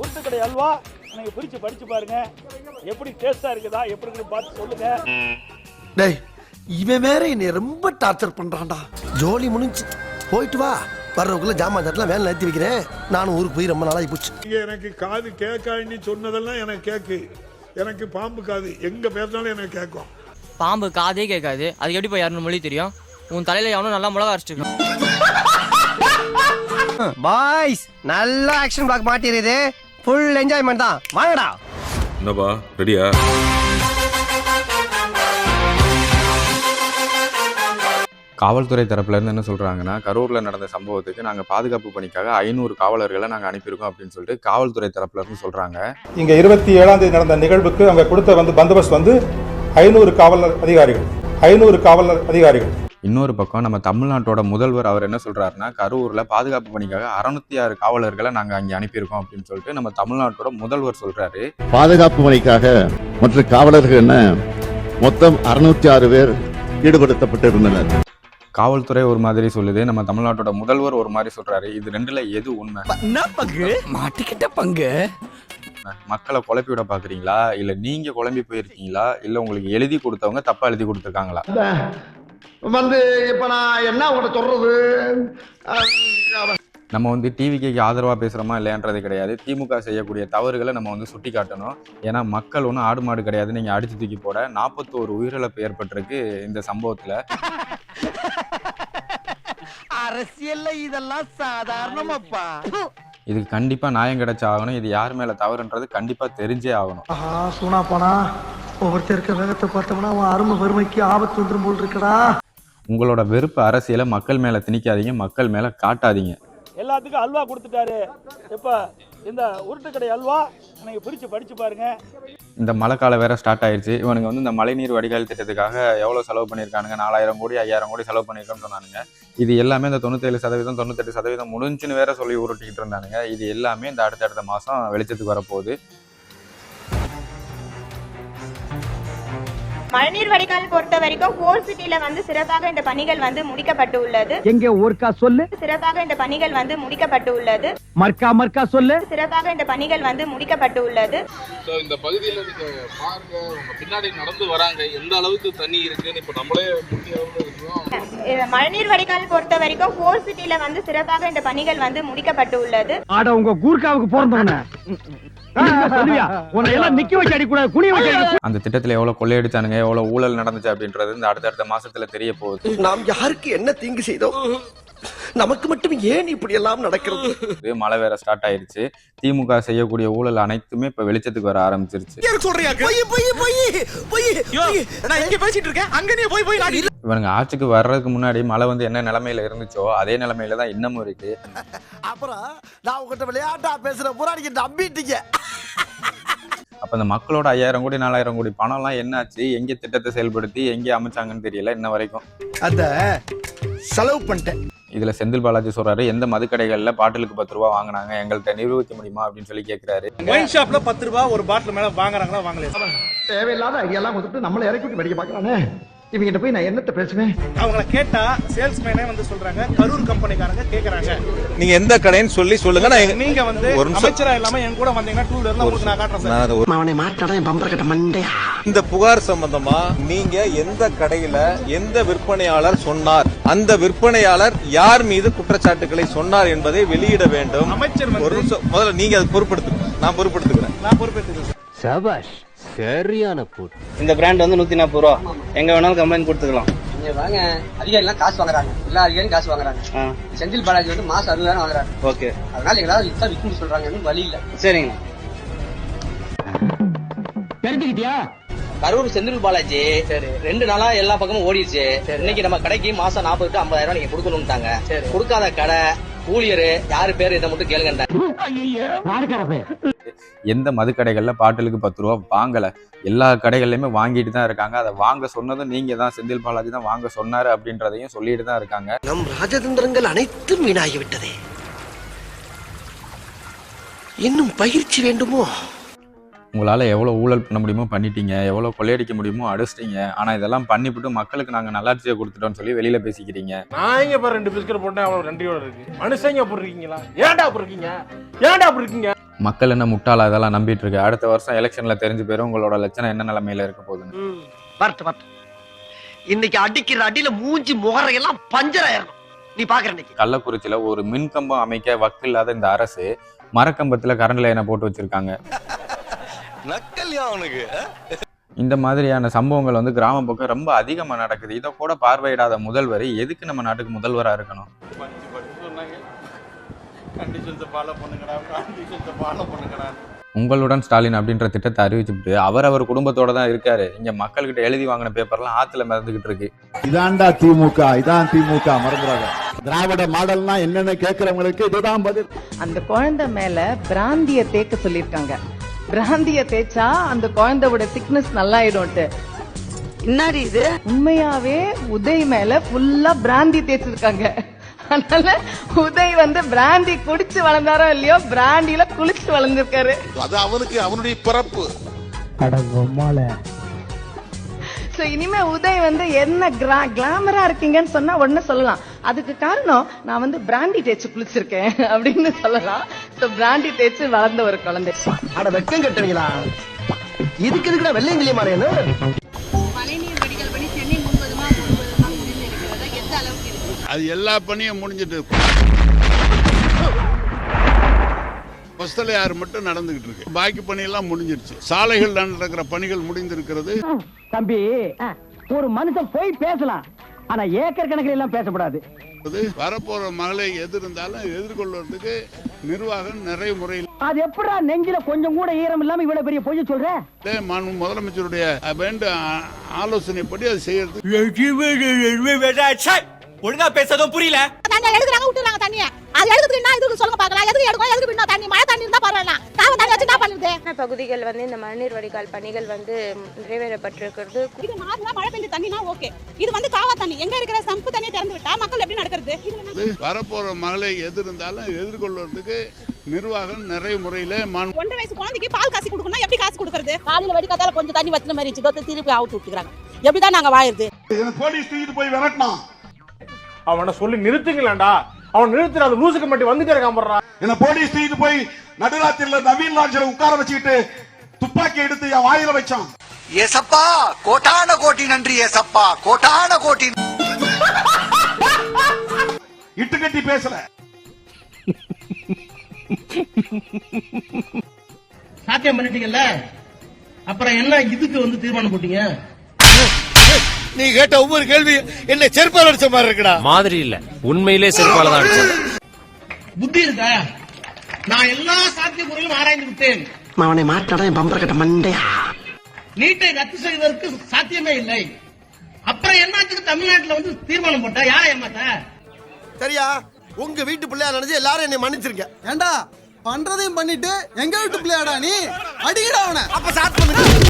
உருட்டுக்கடை அல்வா நீங்க பிரிச்சு படிச்சு பாருங்க. எப்படி டேஸ்டா இருக்குதா எப்படி இருக்குன்னு பார்த்து சொல்லுங்க. டேய் இவன் வேற என்னை ரொம்ப டார்ச்சர் பண்றான்டா. ஜோலி முடிஞ்சு போயிட்டு வா. வர்றவக்குள்ள ஜாமான் தட்டலாம் வேலை நிறுத்தி வைக்கிறேன். நானும் ஊருக்கு போய் ரொம்ப நாளாகி போச்சு. இங்க எனக்கு காது கேட்காண்டி சொன்னதெல்லாம் எனக்கு கேக்கு. எனக்கு பாம்பு காது. எங்க பேசினாலும் எனக்கு கேட்கும் பாம்பு காதே கேட்காது. அதுக்கு எப்படி போய் இரநூறு மொழி தெரியும்? உன் தலையில எவனும் நல்லா மிளகா அரைச்சிருக்கான் பாய்ஸ் நல்ல ஆக்ஷன் பிளாக் மாட்டிருது ஃபுல் என்ஜாய்மெண்ட் தான். வாங்கடா. என்னப்பா? ரெடியா? காவல்துறை தரப்புல இருந்து என்ன சொல்றாங்கன்னா கரூர்ல நடந்த சம்பவத்துக்கு நாங்க பாதுகாப்பு பணிக்காக ஐநூறு காவலர்களை நாங்க அனுப்பியிருக்கோம் அப்படின்னு சொல்லிட்டு காவல்துறை தரப்புல இருந்து சொல்றாங்க. இங்க இருபத்தி ஏழாம் தேதி நடந்த நிகழ்வுக்கு அவங்க கொடுத்த வந்து பந்தோபஸ்த் வந்து ஐநூறு காவலர் அதிகாரிகள். ஐநூறு காவலர் அதிகாரிகள். இன்னொரு பக்கம் நம்ம தமிழ்நாட்டோட முதல்வர் அவர் என்ன சொல்றாருன்னா கரூர்ல பாதுகாப்பு பணிக்காக அறுநூத்தி ஆறு காவலர்களை நாங்க அங்க அனுப்பியிருக்கோம் அப்படின்னு சொல்லிட்டு நம்ம தமிழ்நாட்டோட முதல்வர் சொல்றாரு. பாதுகாப்பு பணிக்காக மற்ற காவலர்கள் என்ன? மொத்தம் அறுநூத்தி ஆறு பேர் ஈடுபடுத்தப்பட்டிருந்தனர். காவல்துறை ஒரு மாதிரி சொல்லுது நம்ம தமிழ்நாட்டோட முதல்வர் ஒரு மாதிரி சொல்றாரு. இது ரெண்டுல எது உண்மை? என்ன பங்கு? மாட்டிக்கிட்ட பங்கு? மக்களை குழப்பி விட பாக்குறீங்களா? இல்ல நீங்க குழம்பி போயிருக்கீங்களா? இல்ல உங்களுக்கு எழுதி கொடுத்தவங்க தப்பா எழுதி கொடுத்துருக்காங்களா? வந்து இப்ப நான் என்ன உங்கள்கிட்ட சொல்றது? நம்ம வந்து டிவிக்கு ஆதரவா பேசுறோமா இல்லையான்றது கிடையாது. திமுக செய்யக்கூடிய தவறுகளை நம்ம வந்து சுட்டி காட்டணும் ஏன்னா மக்கள் ஒன்றும் ஆடு மாடு கிடையாது. நீங்க அடிச்சு தூக்கி போட நாற்பத்தோரு உயிரிழப்பு ஏற்பட்டிருக்கு இந்த சம்பவத்துல. அரசியல்ல இதெல்லாம் சாதாரணமாப்பா. இதுக்கு கண்டிப்பா நியாயம் கிடைச்சு ஆகணும். இது யார் மேல தவறுன்றது கண்டிப்பா தெரிஞ்சே ஆகணும். ஆஹா சூனா போனா ஒவ்வொருத்தர் இருக்க வேகத்தை பார்த்தோம்னா அவன் அருமை வறுமைக்கு ஆபத்து வந்துடும் போல் இருக்கடா. உங்களோட வெறுப்பு அரசியலை மக்கள் மேல திணிக்காதீங்க மக்கள் மேல காட்டாதீங்க. எல்லாத்துக்கும் அல்வா கொடுத்துட்டாரு. இப்ப இந்த உருட்டுக்கடை அல்வா நீங்க பிரிச்சு படிச்சு பாருங்க. இந்த மழை காலம் வேற ஸ்டார்ட் ஆயிருச்சு. இவனுங்க வந்து இந்த மழைநீர் வடிகால் திட்டத்துக்காக எவ்வளோ செலவு பண்ணியிருக்கானுங்க? நாலாயிரம் கோடி ஐயாயிரம் கோடி செலவு பண்ணியிருக்கோம்னு சொன்னானுங்க. இது எல்லாமே இந்த தொண்ணூத்தேழு சதவீதம் தொண்ணூத்தெட்டு சதவீதம் முடிஞ்சுன்னு வேற சொல்லி உருட்டிக்கிட்டு இருந்தானுங்க. இது எல்லாமே இந்த அடுத்தடுத்த மாதம் வெளிச்சத்துக்கு வரப்போகுது. மழைநீர் வடிகால் பொறுத்த வரைக்கும் கோல் சிட்டில வந்து சிறப்பாக இந்த பணிகள் வந்து முடிக்கப்பட்டு உள்ளது எங்க ஊர்க்கா சொல்லு? சிறப்பாக இந்த பணிகள் வந்து முடிக்கப்பட்டு உள்ளது மர்க்கா மர்க்கா சொல்லு. சிறப்பாக இந்த பணிகள் வந்து முடிக்கப்பட்டு உள்ளது இந்த பகுதியில் நீங்க பாருங்க உங்க பின்னாடி நடந்து வராங்க. எந்த அளவுக்கு தண்ணி இருக்குன்னு இப்ப நம்மளே முக்கிய அளவுல இருக்கிறோம். இது மழைநீர் வடிகால் பொறுத்த வரைக்கும் கோல் சிட்டில வந்து சிறப்பாக இந்த பணிகள் வந்து முடிக்கப்பட்டு உள்ளது ஆட உங்க கூர்க்காவுக்கு பிறந்தவன. அந்த திட்டத்தில் எவ்வளோ கொள்ளையடிச்சானுங்க எவ்வளோ ஊழல் நடந்துச்சு அப்படின்றது இந்த அடுத்தடுத்த மாசத்துல தெரிய போகுது. நாம் யாருக்கு என்ன தீங்கு செய்தோம்? நமக்கு மட்டும் ஏன் இப்படி எல்லாம் நடக்கிறது மழை வேற ஸ்டார்ட் ஆயிருச்சு. திமுக செய்யக்கூடிய ஊழல் அனைத்துமே இப்ப வெளிச்சத்துக்கு வர ஆரம்பிச்சிருச்சு. பொய் பொய் பொய் பொய் நான் இங்க பேசிட்டு இருக்கேன்? அங்க நீ போய் போய் இவனுங்க ஆட்சிக்கு வர்றதுக்கு முன்னாடி மழை வந்து என்ன நிலைமையில இருந்துச்சோ அதே நிலைமையில தான் இன்னமும் இருக்கு. அப்புறம் நான் உங்ககிட்ட விளையாட்டா பேசுற நீங்க நம்பிட்டீங்க. அப்ப இந்த மக்களோட ஐயாயிரம் கோடி நாலாயிரம் கோடி பணம்லாம் என்னாச்சு? எங்க திட்டத்தை செயல்படுத்தி எங்க அமைச்சாங்கன்னு தெரியல இன்ன வரைக்கும். அந்த செலவு பண்ணிட்டேன். இதுல செந்தில் பாலாஜி சொல்றாரு எந்த மதுக்கடைகள்ல பாட்டிலுக்கு பத்து ரூபா வாங்குனாங்க? எங்கள்கிட்ட நிரூபிக்க முடியுமா? அப்படின்னு சொல்லி கேக்குறாரு. ஒயின் ஷாப்ல பத்து ரூபாய் ஒரு பாட்டில் மேல வாங்குறாங்களா வாங்கலையா? தேவையில்லாத ஐடியாலாம் கொடுத்துட்டு நம்மளை இறக்கி விட்டு படிக்க பாக்குறானே இவங்கிட்ட போய் நான் என்னத்த பேசுவேன்? அவங்கள கேட்டா சேல்ஸ்மேனே வந்து சொல்றாங்க கரூர் கம்பெனிக்காரங்க கேக்குறாங்க. நீங்க எந்த கடைன்னு சொல்லி சொல்லுங்க. நான் நீங்க வந்து ஒரு. அமைச்சரா இல்லாம என் கூட வந்தீங்கன்னா டூ வீலர்ல உங்களுக்கு நான் காட்டுறேன் அவனை மாட்டாடா என் பம்பர கட்ட மண்டையா? இந்த புகார் சம்பந்தமா நீங்க எந்த கடையில எந்த விற்பனையாளர் சொன்னார்? அந்த விற்பனையாளர் யார் மீது குற்றச்சாட்டுகளை சொன்னார் என்பதை வெளியிட வேண்டும். அமைச்சர் ஒரு நிமிஷம். முதல்ல நீங்க அதை பொறுப்படுத்துங்க நான் பொறுப்படுத்துக்கிறேன் நான் பொறுப்பேற்றுக்கிறேன். சபாஷ் சரியான போட்டு. இந்த பிராண்ட் வந்து நூத்தி நாற்பது ரூபா. எங்க வேணாலும் கம்ப்ளைண்ட் கொடுத்துக்கலாம். நீங்க வாங்க அதிகாரிலாம் காசு வாங்குறாங்க. எல்லா அதிகாரியும் காசு வாங்குறாங்க. செந்தில் பாலாஜி வந்து மாசம் அறுபதாயிரம் வாங்குறாரு. ஓகே. அதனால எங்களால இதான் விற்கும் சொல்றாங்க வழி இல்ல. சரிங்க. தெரிஞ்சுக்கிட்டியா? கரூர் செந்தில் பாலாஜி சரி. ரெண்டு நாளா எல்லா பக்கமும் ஓடிடுச்சு இன்னைக்கு நம்ம கடைக்கு மாசம் நாற்பது டு ஐம்பதாயிரம் ரூபாய் நீங்க கொடுக்கணும்ட்டாங்க. கொடுக்காத கடை ஊழியர் யாரு பேர் இதை மட்டும் கேளுங்க எந்த மதுக்கடைகள்ல பாட்டிலுக்கு பத்து ரூபா வாங்கல. எல்லா கடைகள்லயுமே வாங்கிட்டு தான் இருக்காங்க. அதை வாங்க சொன்னதும் நீங்க தான் செந்தில் பாலாஜி தான் வாங்க சொன்னாரு அப்படின்றதையும் சொல்லிட்டு தான் இருக்காங்க. நம் ராஜதந்திரங்கள் அனைத்தும் வீணாகி விட்டதே இன்னும் பயிற்சி வேண்டுமோ? உங்களால எவ்வளவு ஊழல் பண்ண முடியுமோ பண்ணிட்டீங்க. எவ்வளவு கொள்ளையடிக்க முடியுமோ அடிச்சிட்டீங்க. ஆனா இதெல்லாம் பண்ணிவிட்டு மக்களுக்கு நாங்க நல்லாட்சியை கொடுத்துட்டோம்னு சொல்லி வெளியில பேசிக்கிறீங்க. நான் இங்க பாரு ரெண்டு பிஸ்கட் போட்டேன் அவ்வளவு நன்றியோட இருக்கு. மனுஷங்க அப்படி இருக்கீங்களா? ஏன்டா அப்படி இருக்கீங்க? ஏன்டா அப்படி இருக்கீங்க? மக்கள் என்ன முட்டாளா இதெல்லாம் நம்பிட்டு இருக்கு அடுத்த வருஷம் எலெக்ஷன்ல தெரிஞ்சு போயிரும் உங்களோட லட்சணம் என்ன நிலைமையில இருக்க போகுதுன்னு. வரட்டு வரட்டு. இன்னைக்கு அடிக்கிற அடியில மூஞ்சி முகரையெல்லாம் பஞ்சர் ஆயிரணும். நீ பாக்குற இன்னைக்கு. கள்ளக்குறிச்சியில ஒரு மின்கம்பம் அமைக்க வக்கு இல்லாத இந்த அரசு மரக்கம்பத்துல கரண்ட் லைனை போட்டு வச்சிருக்காங்க. நக்கல்யா அவனுக்கு இந்த மாதிரியான சம்பவங்கள் வந்து கிராம பக்கம் ரொம்ப அதிகமா நடக்குது. இதை கூட பார்வையிடாத முதல்வர் எதுக்கு நம்ம நாட்டுக்கு முதல்வரா இருக்கணும்? உங்களுடன் ஸ்டாலின் அப்படின்ற திட்டத்தை அறிவிச்சுட்டு அவர் அவர் குடும்பத்தோட தான் இருக்காரு. இங்க மக்கள்கிட்ட எழுதி வாங்கின பேப்பர்லாம் ஆத்துல மிதந்துகிட்டு இருக்கு. இதான்டா திமுக இதான் திமுக மறந்துடாத திராவிட மாடல்னா என்னன்னு கேக்குறவங்களுக்கு இதுதான் பதில். அந்த குழந்தை மேல பிராந்திய தேக்க சொல்லிருக்காங்க பிராந்திய தேய்ச்சா அந்த குழந்தையோட திக்னஸ் நல்லாயிடும்ட்டு. என்னடி இது? உண்மையாவே உதய் மேல ஃபுல்லா பிராந்தி தேய்ச்சிருக்காங்க. அதனால உதய் வந்து பிராந்தி குடிச்சு வளர்ந்தாரோ இல்லையோ பிராந்தில குளிச்சு வளர்ந்திருக்காரு. அது அவனுக்கு அவனுடைய பிறப்பு. சோ இனிமே உதய் வந்து என்ன கிரா கிளாமரா இருக்கீங்கன்னு சொன்னா உடனே சொல்லலாம். அதுக்கு காரணம் நான் வந்து பிராண்டி தேய்ச்சி குளிச்சிருக்கேன் அப்படின்னு சொல்லலாம். சோ பிராண்டி தேய்ச்சி வளர்ந்த ஒரு குழந்தை. அட வெக்கம் கட்டுவீங்களா? இதுக்கு எதுக்குடா வெள்ளையங்கிலிய மாறேன்னு மழைநீர் வடிகால் பணி சென்னை முழுவதுமா முழுவதுமா முடிந்து இருக்கிறதா எந்த அளவுக்கு இருக்கு அது எல்லா பணியும் முடிஞ்சிட்டு கொஸ்தலையாறு மட்டும் நடந்துகிட்டு இருக்கு. பாக்கி பணியெல்லாம் முடிஞ்சிருச்சு. சாலைகள் நடக்கிற பணிகள் முடிந்திருக்கிறது. தம்பி ஒரு மனுஷன் போய் பேசலாம். ஆனா ஏக்கர் கணக்கில் எல்லாம் பேசக்கூடாது அது வரப்போற மகளை எது இருந்தாலும் எதிர்கொள்வதற்கு நிர்வாகம் நிறைய முறையில் அது எப்படா நெஞ்சில கொஞ்சம் கூட ஈரம் இல்லாம இவ்வளவு பெரிய பொய்ய சொல்ற? முதலமைச்சருடைய வேண்ட ஆலோசனைப்படி அது செய்யறது. ஒழுங்கா பேசதும் புரியல. தண்ணி எடுக்கிறாங்க விட்டுறாங்க தண்ணியை. அது எடுக்கிறதுக்கு என்ன இதுக்கு சொல்லுங்க பார்க்கலாம். எதுக்கு எடுக்கும் எதுக்கு விடணும் தண்ணி? மழை தண்ணி இருந்தா பரவாயில்ல. காவல் தண்ணி வச்சு என்ன பண்ணுது? பகுதிகள் வந்து இந்த மழைநீர் வடிகால் பணிகள் வந்து நிறைவேறப்பட்டிருக்கிறது? இது நார்மலா மழை பெஞ்ச தண்ணினா ஓகே. இது வந்து காவா தண்ணி. எங்க இருக்கிற சம்பு தண்ணியை திறந்து விட்டா மக்கள் எப்படி நடக்கிறது? வரப்போற மகளை எது இருந்தாலும் எதிர்கொள்வதற்கு நிர்வாகம் நிறைய முறையில ஒன்றரை வயசு குழந்தைக்கு பால் காசு கொடுக்கணும் எப்படி காசு கொடுக்கறது? காலையில வடிகாத்தால கொஞ்சம் தண்ணி வச்சுன மாதிரி இருந்துச்சு. திருப்பி அவுத்து விட்டுக்கிறாங்க. எப்படிதான் நாங்க வாயிருது போலீஸ் தூக்கிட்டு போய் விரட்டணும் அவனை சொல்லி நிறுத்துங்களேன்டா. அவன் நிறுத்துற அது லூசுக்கு மட்டும் வந்துட்டே இருக்கான் போடுறான் என்ன போலீஸ் தூக்கிட்டு போய் நடுராத்திரில நவீன் லாட்ஜில் உட்கார வச்சுக்கிட்டு துப்பாக்கி எடுத்து என் வாயில வச்சான். ஏசப்பா கோட்டான கோட்டி நன்றி ஏசப்பா கோட்டான கோட்டி இட்டு கட்டி பேசல. சாத்தியம் பண்ணிட்டீங்கல்ல? அப்புறம் என்ன இதுக்கு வந்து தீர்மானம் போட்டீங்க? நீ கேட்ட ஒவ்வொரு கேள்வி என்ன செருப்பால் அடிச்ச மாதிரி இருக்குடா. மாதிரி இல்ல. உண்மையிலே செருப்பால தான் அடிச்சது புத்தி இருக்கா? நான் எல்லா சாத்திய ஆராய்ந்து விட்டேன். அவனை மாட்டாடா என் பம்பர கட்ட மண்டையா? நீட்டை ரத்து செய்வதற்கு சாத்தியமே இல்லை. அப்புறம் என்னாச்சுக்கு தமிழ்நாட்டுல வந்து தீர்மானம் போட்டா? யாரை ஏமாத்த? சரியா? உங்க வீட்டு பிள்ளையா நினைச்சு எல்லாரும் என்னை மன்னிச்சிருங்க. ஏண்டா? பண்றதையும் பண்ணிட்டு எங்க வீட்டு பிள்ளையாடா நீ? அடிக்கடா அவனை. அப்ப பண்ணுங்க